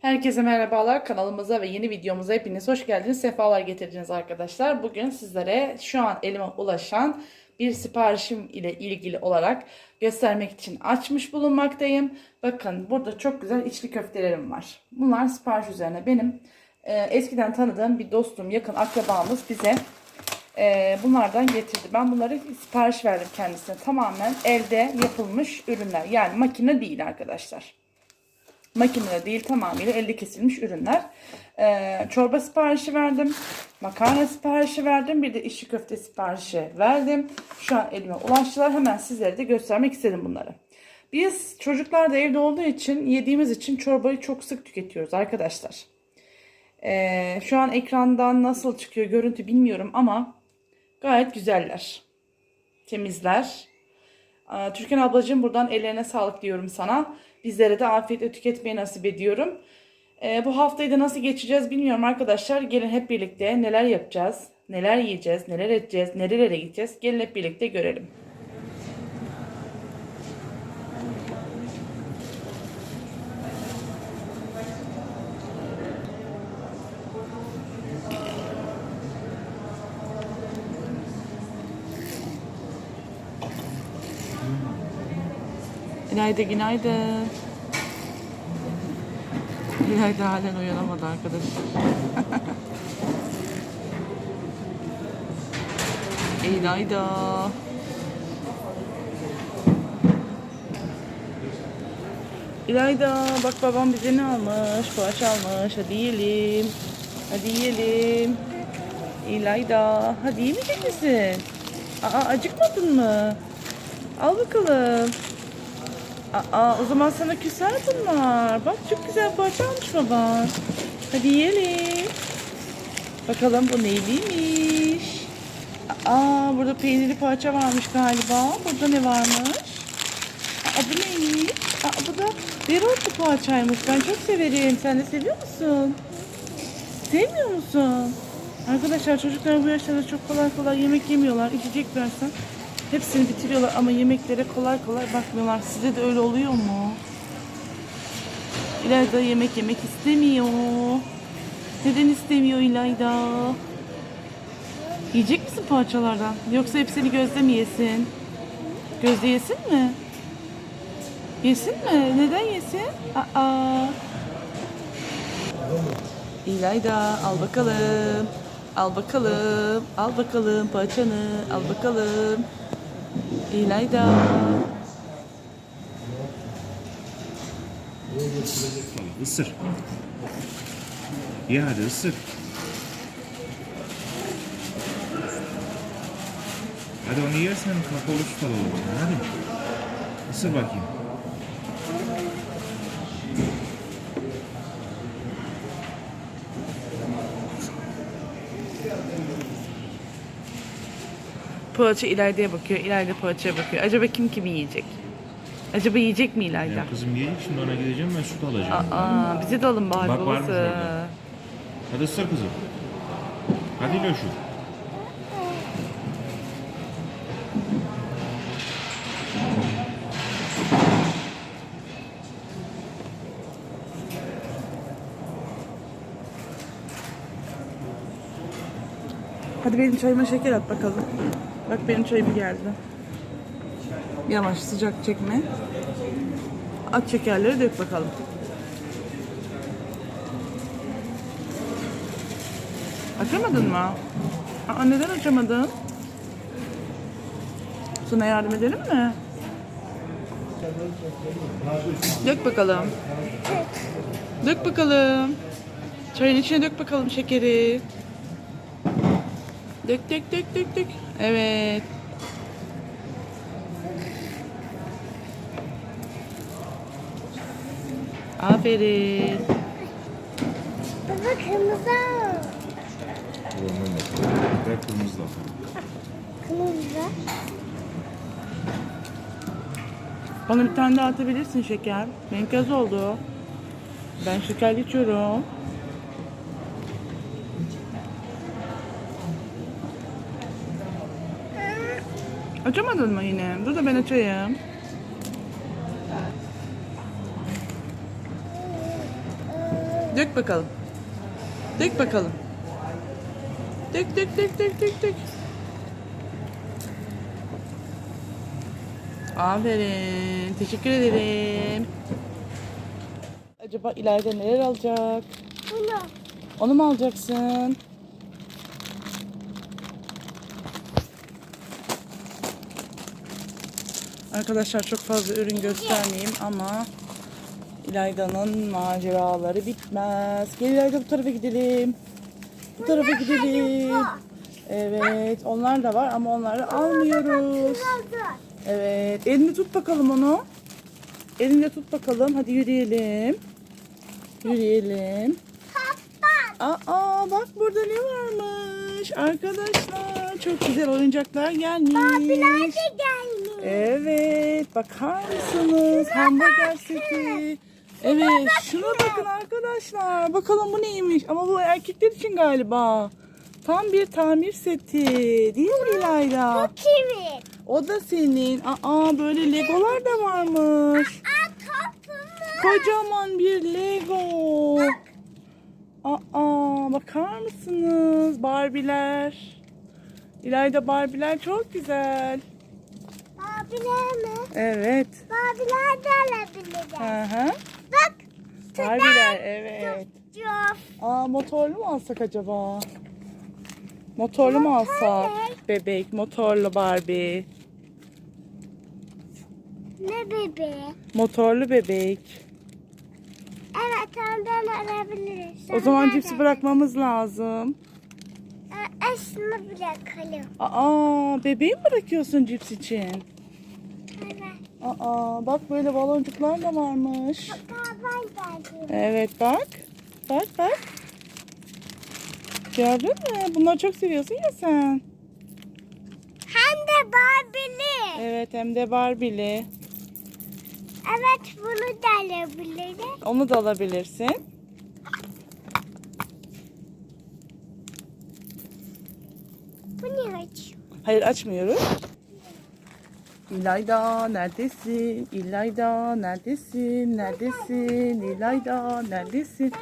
Herkese merhabalar. Kanalımıza ve yeni videomuza hepiniz hoş geldiniz. Sefalar getirdiniz arkadaşlar. Bugün sizlere şu an elime ulaşan bir siparişim ile ilgili olarak göstermek için açmış bulunmaktayım. Bakın burada çok güzel içli köftelerim var. Bunlar sipariş üzerine benim e, eskiden tanıdığım bir dostum, yakın akrabamız bize e, bunlardan getirdi. Ben bunları sipariş verdim kendisine. Tamamen elde yapılmış ürünler. Yani makine değil arkadaşlar makinede değil tamamıyla elde kesilmiş ürünler. Ee, çorba siparişi verdim. Makarna siparişi verdim. Bir de içli köfte siparişi verdim. Şu an elime ulaştılar. Hemen sizlere de göstermek istedim bunları. Biz çocuklar da evde olduğu için yediğimiz için çorbayı çok sık tüketiyoruz arkadaşlar. Ee, şu an ekrandan nasıl çıkıyor görüntü bilmiyorum ama gayet güzeller. Temizler. Ee, Türkan ablacığım buradan ellerine sağlık diyorum sana. Bizlere de afiyetle tüketmeyi nasip ediyorum. Ee, bu haftayı da nasıl geçeceğiz bilmiyorum arkadaşlar. Gelin hep birlikte neler yapacağız, neler yiyeceğiz, neler edeceğiz, nerelere gideceğiz. Gelin hep birlikte görelim. Günaydın, günaydın. Günaydın halen uyanamadı arkadaşlar. İlayda. İlayda bak babam bize ne almış? Poğaça almış. Hadi yiyelim. Hadi yiyelim. İlayda. Hadi yemeyecek misin? Aa acıkmadın mı? Al bakalım. Aa o zaman sana küser bunlar. Bak çok güzel poğaça almış baban. Hadi yiyelim. Bakalım bu neyliymiş? Aa burada peynirli poğaça varmış galiba. Burada ne varmış? Aa bu neymiş? Aa bu da dereotlu poğaçaymış. Ben çok severim. Sen de seviyor musun? Sevmiyor musun? Arkadaşlar çocuklar bu yaşlarda çok kolay kolay yemek yemiyorlar. İçecek versen hepsini bitiriyorlar ama yemeklere kolay kolay bakmıyorlar. Size de öyle oluyor mu? İlayda yemek yemek istemiyor. Neden istemiyor İlayda? Yiyecek misin poğaçalardan? Yoksa hepsini gözde mi yesin? Gözde yesin mi? Yesin mi? Neden yesin? Aa. İlayda al bakalım. Al bakalım. Al bakalım poğaçanı. Al bakalım. İlayda. Isır. Ye hadi ısır. Hadi onu yersen kakaolu süt alalım. Hadi. Isır bakayım. Poğaça İlayda'ya bakıyor. İlayda poğaçaya bakıyor. Acaba kim kimi yiyecek? Acaba yiyecek mi İlayda? Ya kızım ye şimdi ona gideceğim ben süt alacağım. Aa, bize de alın bari Bak, babası. orada. Hadi ısır kızım. Hadi Loşu. Hadi benim çayıma şeker at bakalım. Bak benim çayım geldi. Yavaş sıcak çekme. At şekerleri dök bakalım. Açamadın mı? Aa, neden açamadın? Sana yardım edelim mi? Dök bakalım. Dök bakalım. Çayın içine dök bakalım şekeri. Dök dök dök dök dök. Evet. Aferin. Baba kırmızı. Ver kırmızı da. Kırmızı. Bana bir tane daha atabilirsin şeker. Benimki az oldu. Ben şeker içiyorum. Açamadın mı yine? Dur da ben açayım. Dök bakalım. Dök bakalım. Dök dök dök dök dök dök. Aferin. Teşekkür ederim. Acaba ileride neler alacak? Bunu. Onu mu alacaksın? Arkadaşlar çok fazla ürün göstermeyeyim ama İlayda'nın maceraları bitmez. Gel İlayda bu tarafa gidelim. Bu tarafa gidelim. Evet onlar da var ama onları almıyoruz. Evet elini tut bakalım onu. Elinde tut bakalım. Hadi yürüyelim. Yürüyelim. Aa bak burada ne varmış arkadaşlar çok güzel oyuncaklar gelmiş. Abiler de gelmiş. Evet bakar mısınız hamburger seti. Evet şuna bakın arkadaşlar bakalım bu neymiş ama bu erkekler için galiba. Tam bir tamir seti değil mi İlayda? Kimin? O da senin. Aa böyle legolar da varmış. Aa topumu. Kocaman bir Lego. Aa, bakar mısınız? Barbiler. İlayda Barbiler çok güzel. Abiler mi? Evet. Abiler de alabilir. Hı hı. Bak. Barbiler evet. Çok. Aa motorlu mu alsak acaba? Motorlu mu alsak? Bebek, motorlu Barbie. Ne bebeği? Motorlu bebek. Evet ondan alabiliriz. O zaman cipsi bırakmamız lazım. Aa, Şunu bırakalım. Aa, bebeği mi bırakıyorsun cips için? Aa, bak böyle baloncuklar da varmış. Evet bak. Bak bak. Gördün mü? Bunları çok seviyorsun ya sen. Hem de Barbie'li. Evet hem de Barbie'li. Evet bunu da alabiliriz. Onu da alabilirsin. Bu ne aç? Hayır açmıyoruz. İlayda neredesin? İlayda neredesin? Neredesin? İlayda neredesin?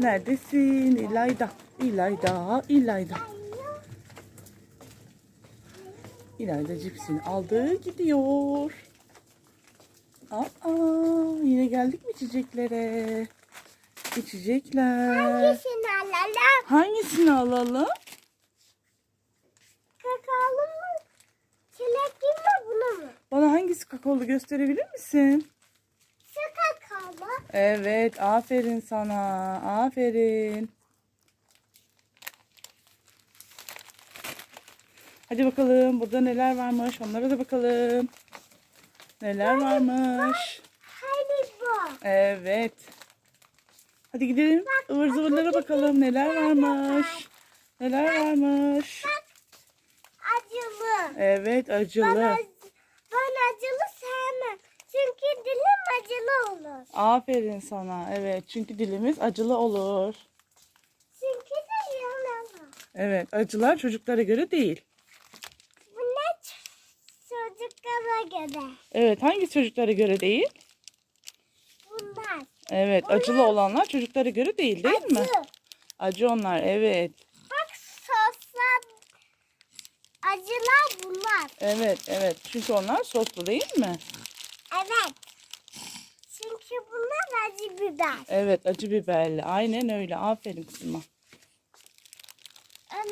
Neredesin? İlayda. İlayda. İlayda. İlayda cipsini aldı gidiyor. Aa, yine geldik mi içeceklere? İçecekler. Hangisini alalım? Hangisini alalım? Kakaolu mu? Çilekli mi bunu mu? Bana hangisi kakaolu gösterebilir misin? Şu kakaolu. Evet, aferin sana. Aferin. Hadi bakalım burada neler varmış. Onlara da bakalım. Neler varmış. Hani bu? Evet. Hadi gidelim. ıvır zıvırlara bakalım. Neler varmış. Neler varmış. Acılı. Evet, acılı. ac- ben acılı sevmem. Çünkü dilim acılı olur. Aferin sana. Evet, çünkü dilimiz acılı olur. Çünkü de yanamam. Evet, acılar çocuklara göre değil. Bu ne ç- çocuklara göre? Evet, hangi çocuklara göre değil? Bunlar. Evet, acılı olanlar çocuklara göre değil, değil mi? Acı. Acı onlar, evet. Bak soslar. Acılar bunlar. Evet, evet. Çünkü onlar soslu değil mi? Evet. Çünkü bunlar acı biber. Evet, acı biberli. Aynen öyle. Aferin kızıma. Ama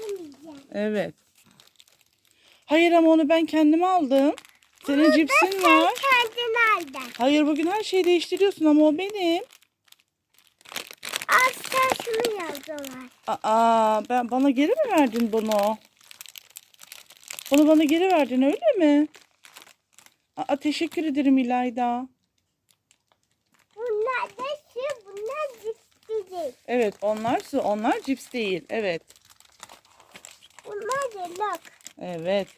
yemeyeceğim. Evet. Hayır ama onu ben kendime aldım. Senin cipsin Sen var. kendin aldın. Hayır bugün her şeyi değiştiriyorsun ama o benim. Sen şunu yazdılar. Aa, ben bana geri mi verdin bunu? Bunu bana geri verdin öyle mi? Aa, teşekkür ederim İlayda. Bunlar da şu, bunlar cips değil. Evet onlar su, onlar cips değil. Evet. Bunlar yelak. Evet.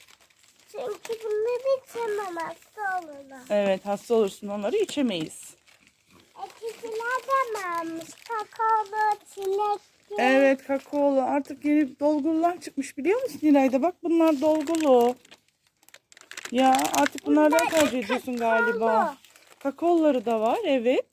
Çünkü bunları içemem hasta olurlar. Evet hasta olursun onları içemeyiz. Ekiciler de mi almış? Kakaolu, çilekli. Evet kakaolu artık yeni dolgulular çıkmış biliyor musun İlayda? Bak bunlar dolgulu. Ya artık bunlardan Bunlar tercih ediyorsun galiba. kakaolu. Kakaoları da var evet.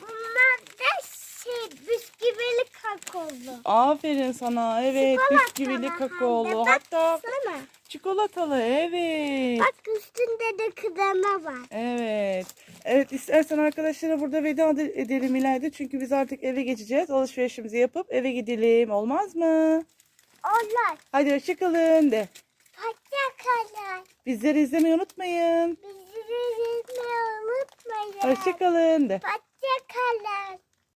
Bunlar da şey bisküvili kakaolu. Aferin sana. Evet Çikolatalı bisküvili kakaolu. Hatta Baksana. Çikolatalı. Evet. Bak üstünde de krema var. Evet. Evet istersen arkadaşlara burada veda edelim ileride. Çünkü biz artık eve geçeceğiz. Alışverişimizi yapıp eve gidelim. Olmaz mı? Onlar. Hadi hoşçakalın de. Hoşçakalın. Bizleri izlemeyi unutmayın. Bizi izlemeyi unutmayın. Hoşçakalın de. Hoşçakalın.